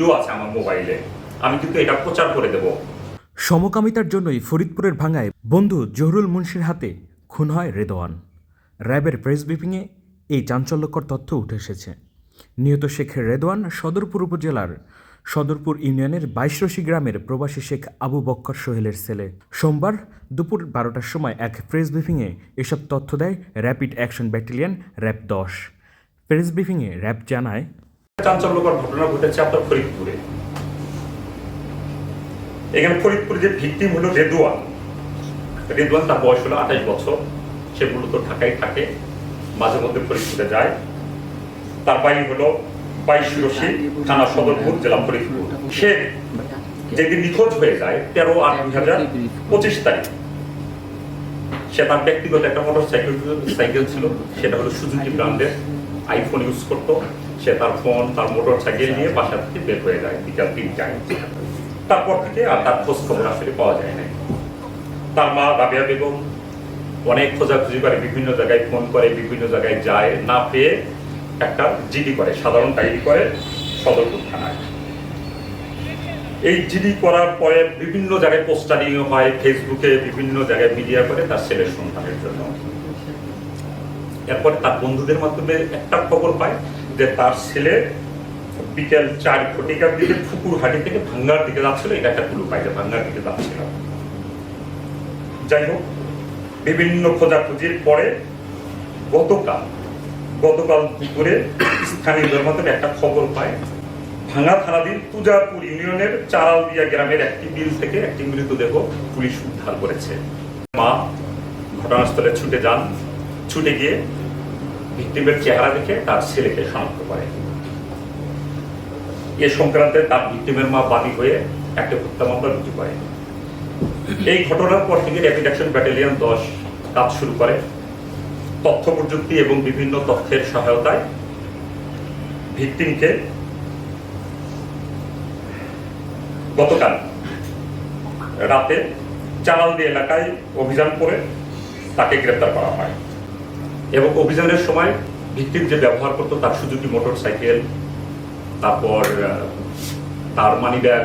Video আছে আমার মোবাইলে। আমি কিন্তু এটা প্রচার করে দেব। সমকামিতার জন্যই ফরিদপুরের ভাঙায় বন্ধু জহরুল মুন্সির হাতে খুন হয় রেদওয়ান র্যাবের প্রেস ব্রিফিংয়ে এই চাঞ্চল্যকর তথ্য উঠে এসেছে। নিহত শেখ রেদওয়ান সদরপুর উপজেলার সদরপুর ইউনিয়নের বাইশরশি গ্রামের প্রবাসী শেখ আবু বক্কর সোহেলের ছেলে। সোমবার দুপুর বারোটার সময় এক প্রেস ব্রিফিংয়ে এসব তথ্য দেয় র্যাপিড অ্যাকশন ব্যাটালিয়ন র্যাব দশ। প্রেস ব্রিফিংয়ে র্যাব জানায় চাঞ্চল্যকর ঘটনা ঘটেছে আপনার ফরিদপুরে। এখানে ফরিদপুরে যে ভিকটিম হলো রেদুয়ান রেদুয়ান তার বয়স হলো আঠাশ বছর। সে মূলত ঢাকায় থাকে, মাঝে মধ্যে ফরিদপুরে যায়। তার বাড়ি হলো বাইশিরশি থানা সদরপুর, জেলা ফরিদপুর। সে যেদিন নিখোঁজ হয়ে যায়, তেরো আট দুই হাজার পঁচিশ তারিখ, সে তার ব্যক্তিগত একটা মোটর সাইকেল সাইকেল ছিল, সেটা হলো সুজুকি ব্র্যান্ডের আইফোন ইউজ করতো। সে তার ফোন তার মোটর সাইকেল নিয়ে বাসা থেকে বের হয়ে যায় বিকাল তিনটায় তারপর থেকে আর তার খোঁজ খবর আসলে পাওয়া যায় না তার মা রাবিয়া বেগম অনেক খোঁজাখুঁজি করে বিভিন্ন জায়গায় ফোন করে বিভিন্ন জায়গায় যায় না পেয়ে একটা জিডি করে সাধারণ ডায়েরি করে সদরপুর থানায়। এই জিডি করার পরে বিভিন্ন জায়গায় পোস্টারিং হয় ফেসবুকে বিভিন্ন জায়গায় মিডিয়া করে তার ছেলের সন্তানের জন্য। এরপর তার বন্ধুদের মাধ্যমে একটা খবর পায় যে তার ছেলে বিকেল চার ঘটিকার দিকে ফুকুরহাটি থেকে ভাঙ্গার দিকে যাচ্ছিল, এটা একটা ক্লু পাই যে ভাঙ্গার দিকে যাচ্ছিল। যাই হোক, বিভিন্ন খোঁজাখুঁজির পরে গতকাল গতকাল দুপুরে স্থানীয়দের মাধ্যমে একটা খবর পায়, ভাঙা থানাধীন পূজাপুর ইউনিয়নের চারালদিয়া গ্রামের একটি বিল থেকে একটি মৃতদেহ পুলিশ উদ্ধার করেছে। মা, ঘটনাস্থলে ছুটে যান, ছুটে গিয়ে ভিক্টিমের চেহারা দেখে তার ছেলেকে শনাক্ত করে। এ সংক্রান্তে তার ভিক্টিমের মা বাদী হয়ে একটা হত্যা মামলা রুজু করে। এই ঘটনার পর থেকে র্যাপিড অ্যাকশন ব্যাটালিয়ন দশ কাজ শুরু করে। তথ্য প্রযুক্তি এবং বিভিন্ন তথ্যের সহায়তায় ভিক্টিমকে গতকাল রাতে চালালদি এলাকায় অভিযান করে তাকে গ্রেপ্তার করা হয়। এবং অভিযানের সময় ভিক্টিম যে ব্যবহার করতো, তার সুজুকি মোটর সাইকেল তারপর তার মানি ব্যাগ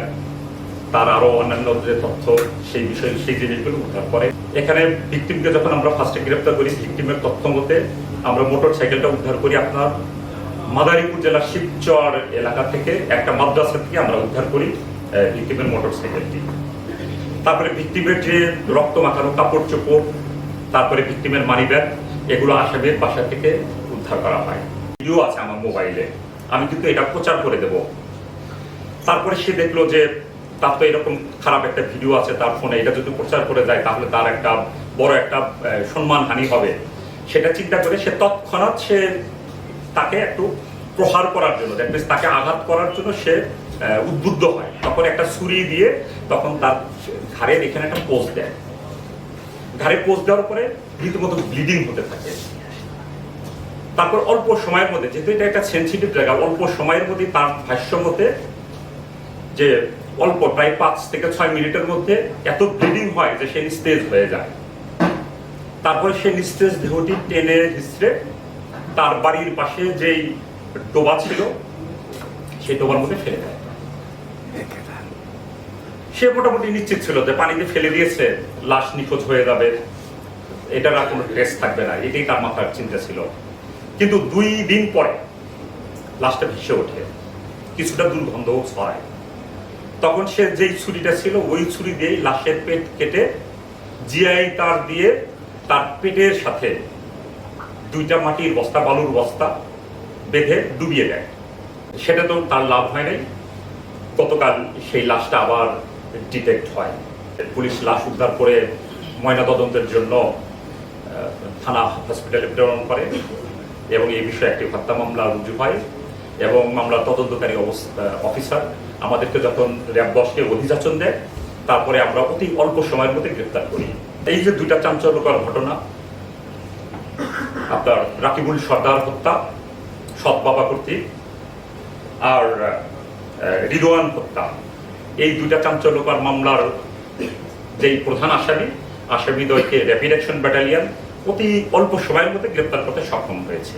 তার আরও অন্যান্য যে তথ্য, সেই বিষয়ে, সেই জিনিসগুলো উদ্ধার করে। এখানে ভিক্টিমকে যখন আমরা ফার্স্টে গ্রেপ্তার করি, ভিক্টিমের তথ্য মতে আমরা মোটর সাইকেলটা উদ্ধার করি আপনার মাদারীপুর জেলার শিবচর এলাকা থেকে, একটা মাদ্রাসা থেকে আমরা উদ্ধার করি ভিক্টিমের মোটর সাইকেলটি তারপরে ভিক্টিমের যে রক্ত মাখানো কাপড় চোপড় তারপরে ভিক্টিমের মানি ব্যাগ এগুলো আসামের বাসা থেকে উদ্ধার করা হয়। ভিডিও আছে আমার মোবাইলে। আমি কিন্তু এটা প্রচার করে দেব। তারপরে সে দেখল যে তার তো এরকম খারাপ একটা ভিডিও আছে তার ফোনে। এটা যদি প্রচার করে যায় তাহলে তার একটা বড় একটা সম্মানহানি হবে। সেটা চিন্তা করে সে তৎক্ষণাৎ সে তাকে একটু প্রহার করার জন্য দ্যাট মিনস তাকে আঘাত করার জন্য সে উদ্বুদ্ধ হয়। তখন একটা ছুরি দিয়ে তখন তার ঘাড়ের এখানে একটা পোস্ট দেয়। ঘাড়ে পোস্ট দেওয়ার পরে রীতিমতো ব্লিডিং হতে থাকে। তারপর অল্প সময়ের মধ্যে, যেহেতু এটা একটা সেন্সিটিভ জায়গা, অল্প সময়ের মধ্যে তার ভাষ্য মতে যে অল্প প্রায় পাঁচ থেকে ছয় মিনিটের মধ্যে এত ব্লিডিং হয় যে সে নিস্তেজ হয়ে যায়। তারপরে সে নিস্তেজ দেহটি টেনে হিসড়ে তার বাড়ির পাশে যেই ডোবা ছিল, সেই ডোবার মধ্যে ফেলে দেয়। সে মোটামুটি নিশ্চিত ছিল যে পানিতে ফেলে দিয়েছে। লাশ নিখোঁজ হয়ে যাবে এটার আর কোনো ট্রেস থাকবে না, এটাই তার মাথার চিন্তা ছিল। কিন্তু দুই দিন পরে লাশটা ভেসে ওঠে, কিছুটা দুর্গন্ধও ছড়ায়। তখন সে যেই ছুরিটা ছিল, ওই ছুরি দিয়েই লাশের পেট কেটে জিআই তার দিয়ে তার পেটের সাথে দুইটা মাটির বস্তা, বালুর বস্তা বেঁধে ডুবিয়ে দেয়। সেটা তো তার লাভ হয় নাই। গতকাল সেই লাশটা আবার ডিটেক্ট হয়। পুলিশ লাশ উদ্ধার করে ময়নাতদন্তের জন্য থানা হসপিটালে প্রেরণ করে এবং এই বিষয়ে একটি হত্যা মামলা রুজু হয় এবং মামলার তদন্তকারী অফিসার আমাদেরকে যখন র্যাব দশকে অধিযাচন দেয়, তারপরে আমরা অতি অল্প সময়ের মধ্যে গ্রেপ্তার করি। এই যে দুইটা চাঞ্চল্যকর ঘটনা, আপনার রাকিবুল সর্দার হত্যা, সৎ বাবা কর্তৃক, আর রিদোয়ান হত্যা, এই দুইটা চাঞ্চল্যকর মামলার যেই প্রধান আসামি আসামিদ্বয়কে র্যাপিড অ্যাকশন ব্যাটালিয়ান অতি অল্প সময়ের মধ্যে গ্রেপ্তার করতে সক্ষম হয়েছে।